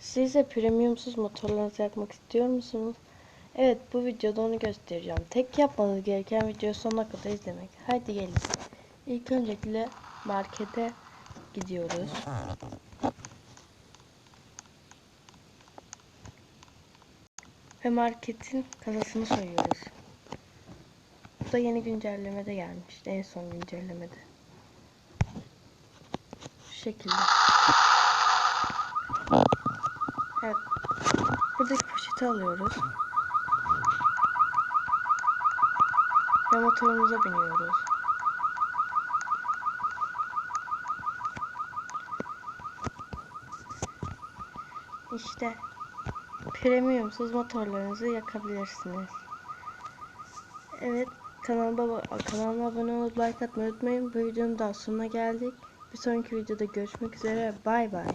Siz de premiumsuz motorlarınızı yakmak istiyor musunuz? Evet bu videoda onu göstereceğim. Tek yapmanız gereken videoyu sonuna kadar izlemek. Hadi gelin. İlk öncelikle markete gidiyoruz. Ve marketin kasasını soyuyoruz. Bu da yeni güncellemede gelmişti. En son güncellemede. Şu şekilde. Evet. Buradaki poşeti alıyoruz. Ve motorumuza biniyoruz. İşte premiumsuz motorlarınızı yakabilirsiniz. Evet kanalıma, kanalıma abone olup like atmayı unutmayın. Bu videonun daha sonuna geldik. Bir sonraki videoda görüşmek üzere. Bay bay.